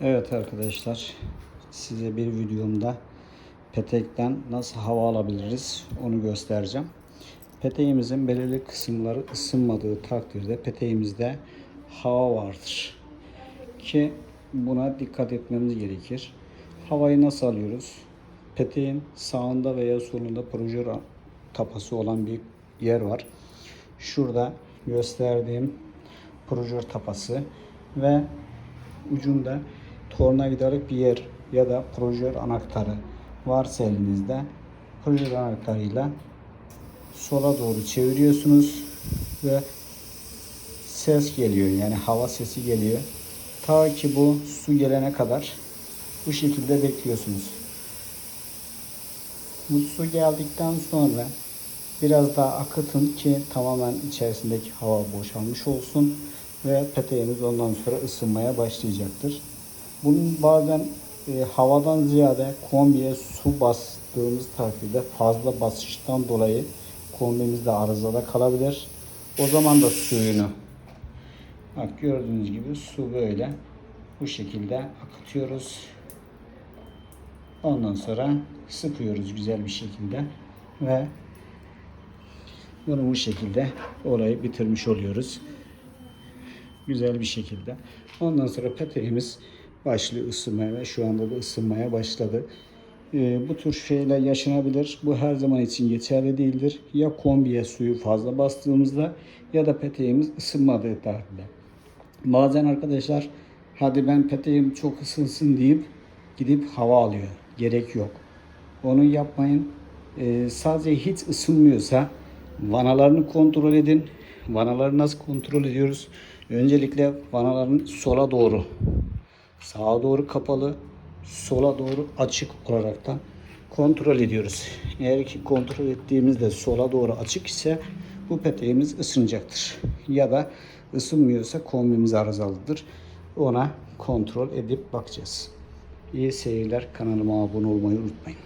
Evet arkadaşlar size bir videomda petekten nasıl hava alabiliriz onu göstereceğim. Peteğimizin belirli kısımları ısınmadığı takdirde peteğimizde hava vardır. Ki buna dikkat etmemiz gerekir. Havayı nasıl alıyoruz? Peteğin sağında veya solunda projör tapası olan bir yer var. Şurada gösterdiğim projör tapası ve ucunda tornavidalık bir yer ya da projör anahtarı varsa elinizde projör anahtarıyla sola doğru çeviriyorsunuz ve ses geliyor yani hava sesi geliyor. Ta ki bu su gelene kadar bu şekilde bekliyorsunuz. Bu su geldikten sonra biraz daha akıtın ki tamamen içerisindeki hava boşalmış olsun ve peteğimiz ondan sonra ısınmaya başlayacaktır. Bunun bazen e, havadan ziyade kombiye su bastığımız takdirde fazla basıştan dolayı kombimizde arızada kalabilir. O zaman da suyunu bak gördüğünüz gibi su böyle bu şekilde akıtıyoruz. Ondan sonra sıkıyoruz güzel bir şekilde ve bunu bu şekilde olayı bitirmiş oluyoruz. Güzel bir şekilde. Ondan sonra peteğimiz başlıyor ısınmaya ve şu anda da ısınmaya başladı. Ee, bu tür şeyler yaşanabilir. Bu her zaman için geçerli değildir. Ya kombiye suyu fazla bastığımızda ya da peteğimiz ısınmadığı takdirde. Bazen arkadaşlar hadi ben peteğim çok ısınsın deyip gidip hava alıyor. Gerek yok. Onu yapmayın. Ee, sadece hiç ısınmıyorsa vanalarını kontrol edin. Vanaları nasıl kontrol ediyoruz? Öncelikle vanaların sola doğru, sağa doğru kapalı, sola doğru açık olarak da kontrol ediyoruz. Eğer ki kontrol ettiğimizde sola doğru açık ise bu peteğimiz ısınacaktır. Ya da ısınmıyorsa kombimiz arızalıdır. Ona kontrol edip bakacağız. İyi seyirler. Kanalıma abone olmayı unutmayın.